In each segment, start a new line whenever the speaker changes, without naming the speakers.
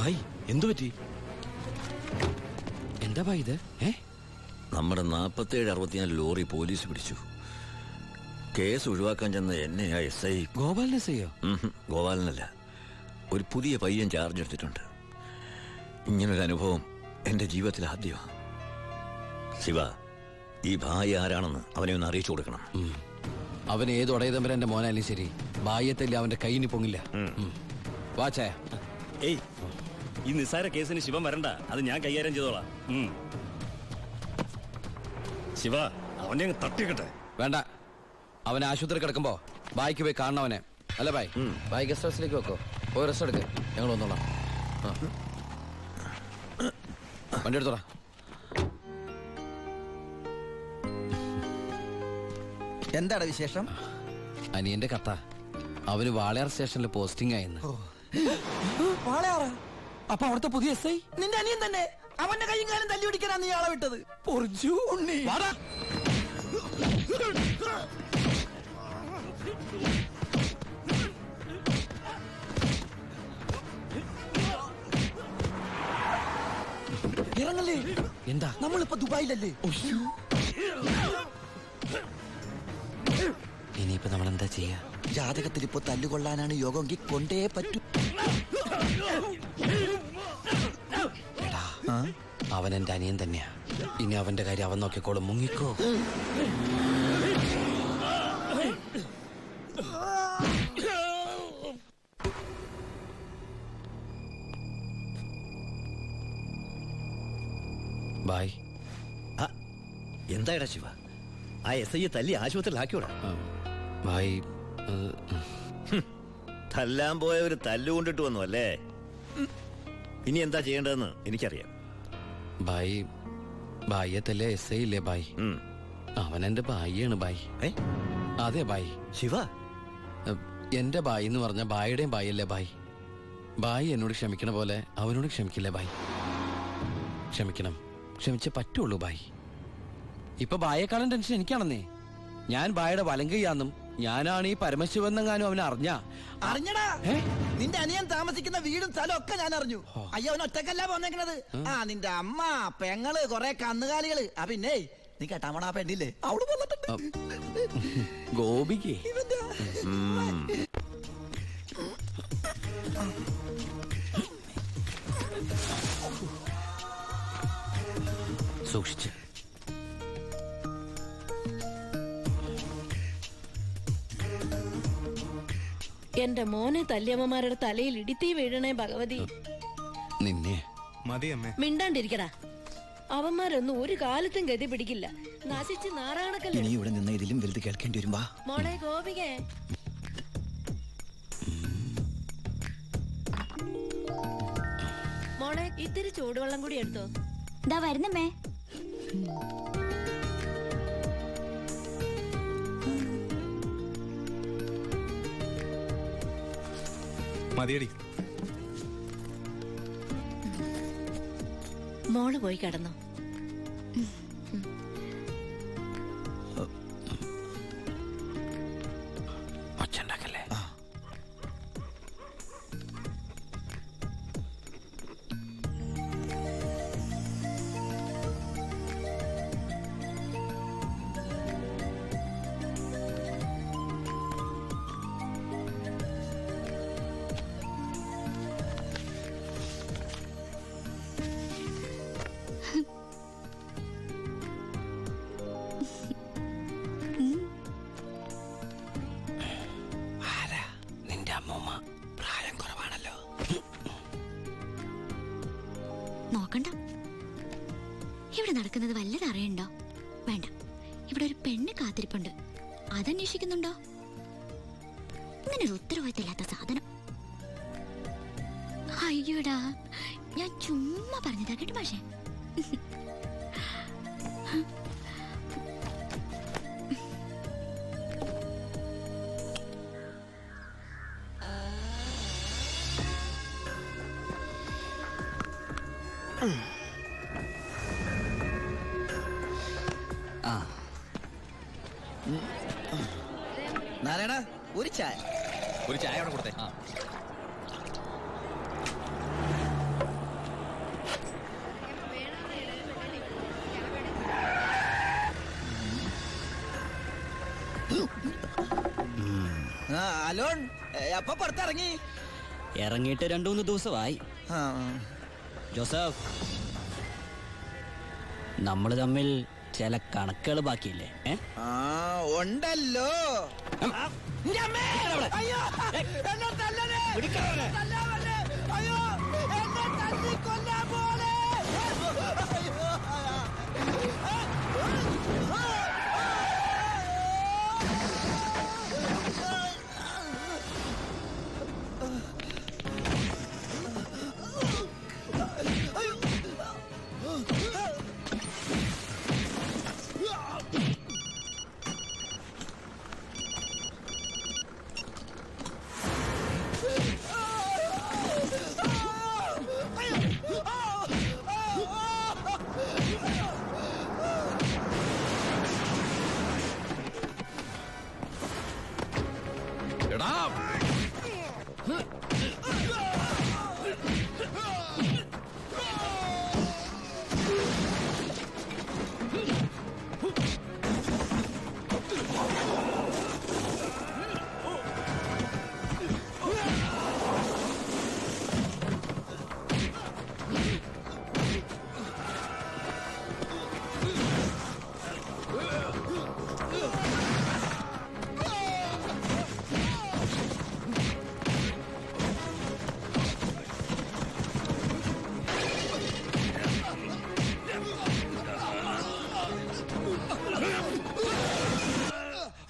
ഭായ് എന്തു പറ്റി? എന്താ ഭായ് ഇത്? ഏ?
നമ്മുടെ നാൽപ്പത്തേഴ് അറുപത്തിനാല് ലോറി പോലീസ് പിടിച്ചു. കേസ് ഒഴിവാക്കാൻ ചെന്ന എന്നെ ആ എസ് ഐ
ഗോപാലിനെ ചെയ്യോ
ഗോപാലനല്ല. ഒരു പുതിയ പയ്യൻ ചാർജ് എടുത്തിട്ടുണ്ട്. ഇങ്ങനൊരു അനുഭവം എന്റെ ജീവിതത്തിൽ ആദ്യമാണ് ശിവ ഈ ഭായി ആരാണെന്ന് അവനെ ഒന്ന് അറിയിച്ചു കൊടുക്കണം.
അവൻ ഏത് ഉടയതമ്പരന്റെ മോനായാലും ശരി. ബാഹ്യത്തല്ലേ അവന്റെ കൈയിന് പൊങ്ങില്ല. വാച്ചായ
ഏയ്. ഈ നിസ്സാര കേസിന് ശിവൻ വരണ്ട. അത് ഞാൻ കൈകാര്യം ചെയ്തോളാം. ശിവ അവനെ അങ്ങ് തട്ടിക്കട്ടെ.
വേണ്ട. അവൻ ആശുപത്രി കിടക്കുമ്പോ ബായിക്ക് പോയി കാണണം അവനെ. അല്ല ബായ്? ബായ് ഗസ്റ്റ് ഹൗസിലേക്ക് വെക്കോ. പോയി റെസ്റ്റ് എടുക്ക്. ഞങ്ങൾ വന്നോളാം. ആ. വണ്ടി എടുത്തോളാം
എന്താണ് വിശേഷം?
അനിയന്റെ കഥ. അവർ വാളയാർ സ്റ്റേഷനിൽ പോസ്റ്റിംഗ് ആയിരുന്നു.
വാളയാറ്?
അപ്പൊ അവിടുത്തെ പുതിയ എസ് ഐ?
നിന്റെ അനിയൻ തന്നെ. അവന്റെ കൈയും കാലം തല്ലി പിടിക്കാനാണ് നീ ആളെ വിട്ടത്. പൊറിച്ചു ഉണ്ണി. ഇറങ്ങല്ലേ?
എന്താ?
നമ്മളിപ്പോ ദുബായിലല്ലേ?
ഇനിയിപ്പോ നമ്മൾ എന്താ ചെയ്യാ?
ജാതകത്തിൽ ഇപ്പൊ തല്ലുകൊള്ളാനാണ് യോഗമെങ്കിൽ കൊണ്ടേ പറ്റൂ.
അവൻ എന്റെ അനിയൻ തന്നെയാ. ഇനി അവന്റെ കാര്യം അവൻ നോക്കിക്കോളും. മുങ്ങിക്കോ. ബായ്.
എന്തായടാ ശിവ? ആ എസ് ഐയെ തല്ലി ആശുപത്രിയിലാക്കിയോടാ.
ബായ് പോയ
തല്ലാൻ പോയവര് തല്ലുകൊണ്ടിട്ട് വന്നു അല്ലേ? ഇനി എന്താ ചെയ്യേണ്ടതെന്ന് എനിക്കറിയാം.
ബായ് ബായ്യത്തല്ലേ എസ് ഐ ഇല്ലേ
ഭായി.
അവൻ എന്റെ ഭായിയാണ്
ഭായി
അതെ ഭായി
ശിവ?
എന്റെ ഭായി എന്ന് പറഞ്ഞ ഭായിയുടെയും ബായല്ലേ ഭായി ഭായി എന്നോട് ക്ഷമിക്കണ പോലെ അവനോട് ക്ഷമിക്കില്ലേ ഭായി ക്ഷമിക്കണം. ക്ഷമിച്ചേ പറ്റുള്ളൂ ഭായി ഇപ്പൊ ഭായേക്കാളും ടെൻഷൻ എനിക്കാണെന്നേ. ഞാൻ ഭായയുടെ വലങ്കയ്യാന്നും ഞാനാണ് ഈ പരമശിവന്നെങ്ങാനും അവൻ അറിഞ്ഞ?
അറിഞ്ഞടാ. നിന്റെ അനിയൻ താമസിക്കുന്ന വീടും സ്ഥലവും ഒക്കെ ഞാൻ അറിഞ്ഞു. അയ്യോ അവൻ ഒറ്റക്കല്ല പോന്നേക്കണത് ആ നിന്റെ അമ്മ പെങ്ങൾ കൊറേ കന്നുകാലികൾ. ആ പിന്നെ നീ കേട്ടാമണ ആ പെണ്ണില്ലേ? അവൾ വന്നിട്ടുണ്ട്.
ഗോപിക്ക്. സൂക്ഷിച്ച്.
എന്റെ മോനെ തല്ലിയമ്മമാരുടെ തലയിൽ ഇടിത്തീ വീഴണേ ഭഗവതി.
നിന്നെ.
മിണ്ടാണ്ടിരിക്കടാ. അവന്മാരൊന്നും ഒരു കാലത്തും ഗതി പിടിക്കില്ല. നശിച്ച് നാറാണക്കല്ലേ?
നീ ഇവിടെ നിന്ന് ഇതിലും വലുത് കേൾക്കേണ്ടി വരും വാ.
മോളെ ഗോപികേ. മോളെ ഇത്തിരി ചൂടുവെള്ളം കൂടി എടുത്തോ.
ഇതാ വരുന്നമ്മേ.
മതിയടി.
മോൾ പോയി കിടന്നോ.
നോക്കണ്ട. ഇവിടെ നടക്കുന്നത് വല്ലത് അറിയണ്ടോ? വേണ്ട. ഇവിടെ ഒരു പെണ്ണ് കാത്തിരിപ്പുണ്ട്. അതന്വേഷിക്കുന്നുണ്ടോ? ഇങ്ങനെ ഒരു ഉത്തരവാദിത്തമില്ലാത്ത സാധനം. അയ്യോടാ ഞാൻ ചുമ്മാ പറഞ്ഞതാ കേട്ടോ പക്ഷേ
നാരായണ ഒരു ചായ.
ഒരു ചായ അവിടെ കൊടുത്തേ.
ആ. അലോൺ അപ്പൊ പുറത്തിറങ്ങി.
ഇറങ്ങിയിട്ട് രണ്ടു മൂന്ന് ദിവസമായി ജോസഫ് നമ്മൾ തമ്മിൽ ചില കണക്കുകൾ ബാക്കിയില്ലേ?
ആ ഉണ്ടല്ലോ! അയ്യോ! Ah!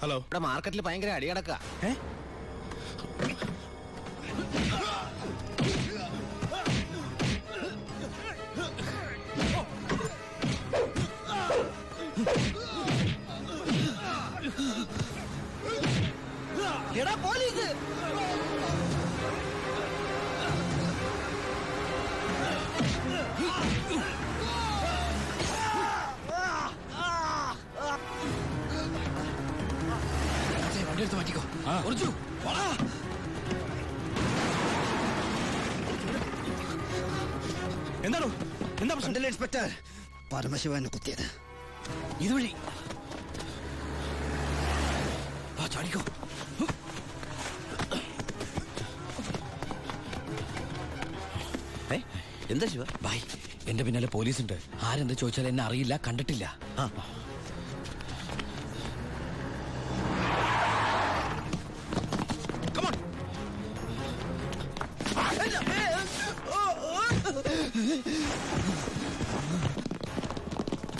ഹലോ
ഇവിടെ മാർക്കറ്റിൽ ഭയങ്കര അടി
വണ്ടി മാറ്റിക്കോ. കുറച്ചു
എന്താണോ എന്താ പ്രശ്നം?
ഇൻസ്പെക്ടർ? പരമശിവനെ കുത്തിയത്.
ഇതുവഴി. ആ ചാടിക്കോ.
എന്താ ശിവ?
ബായ് എന്റെ പിന്നാലെ പോലീസ് ഉണ്ട് ആരെന്താ ചോദിച്ചാൽ എന്നെ അറിയില്ല കണ്ടിട്ടില്ല.
ആ. あっ。